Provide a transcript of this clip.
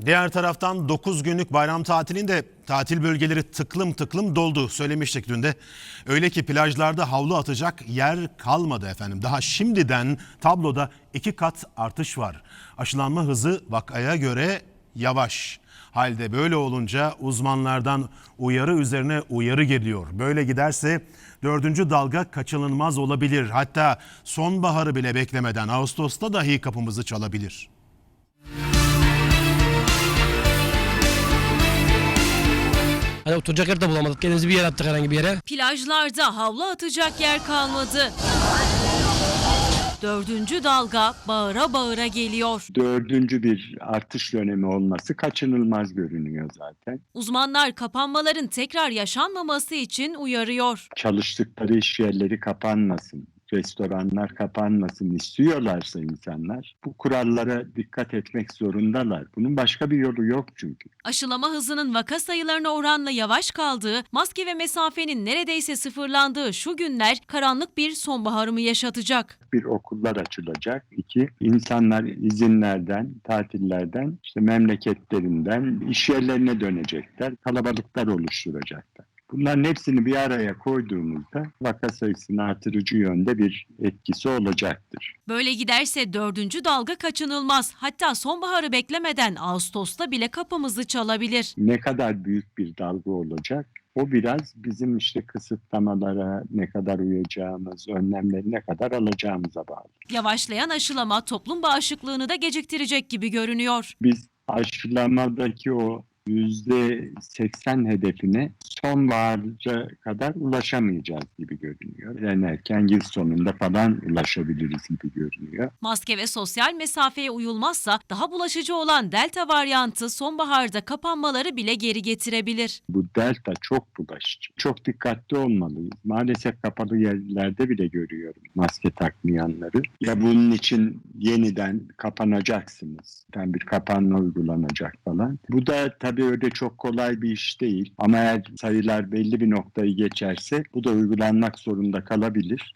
Diğer taraftan 9 günlük bayram tatilinde tatil bölgeleri tıklım tıklım doldu. Söylemiştik dün de. Öyle ki plajlarda havlu atacak yer kalmadı efendim. Daha şimdiden tabloda iki kat artış var. Aşılanma hızı vakaya göre yavaş. Halde böyle olunca uzmanlardan uyarı üzerine uyarı geliyor. Böyle giderse dördüncü dalga kaçınılmaz olabilir. Hatta sonbaharı bile beklemeden Ağustos'ta dahi kapımızı çalabilir. Hani oturacak yer de bulamadık. Kendimizi bir yer attık herhangi bir yere. Plajlarda havlu atacak yer kalmadı. Dördüncü dalga bağıra bağıra geliyor. dördüncü bir artış dönemi olması kaçınılmaz görünüyor zaten. Uzmanlar kapanmaların tekrar yaşanmaması için uyarıyor. Çalıştıkları iş yerleri kapanmasın, restoranlar kapanmasın istiyorlarsa insanlar bu kurallara dikkat etmek zorundalar. Bunun başka bir yolu yok çünkü. Aşılama hızının vaka sayılarına oranla yavaş kaldığı, maske ve mesafenin neredeyse sıfırlandığı şu günler karanlık bir sonbaharı mı yaşatacak? Bir okullar açılacak. İki, insanlar izinlerden, tatillerden, işte memleketlerinden iş yerlerine dönecekler. Kalabalıklar oluşturacaklar. Bunların hepsini bir araya koyduğumuzda vaka sayısını artırıcı yönde bir etkisi olacaktır. Böyle giderse dördüncü dalga kaçınılmaz. Hatta sonbaharı beklemeden Ağustos'ta bile kapımızı çalabilir. Ne kadar büyük bir dalga olacak? O biraz bizim işte kısıtlamalara ne kadar uyacağımız, önlemleri ne kadar alacağımıza bağlı. Yavaşlayan aşılama toplum bağışıklığını da geciktirecek gibi görünüyor. Biz aşılamadaki o yüzde seksen hedefine sonbaharca kadar ulaşamayacağız gibi görünüyor. En erken yıl sonunda falan ulaşabiliriz gibi görünüyor. Maske ve sosyal mesafeye uyulmazsa daha bulaşıcı olan delta varyantı sonbaharda kapanmaları bile geri getirebilir. Bu delta çok bulaşıcı. Çok dikkatli olmalıyız. Maalesef kapalı yerlerde bile görüyorum maske takmayanları. Ya bunun için yeniden kapanacaksınız. Yani bir kapanma uygulanacak falan. Bu da tabii öyle çok kolay bir iş değil. Ama eğer sayılar belli bir noktayı geçerse bu da uygulanmak zorunda kalabilir.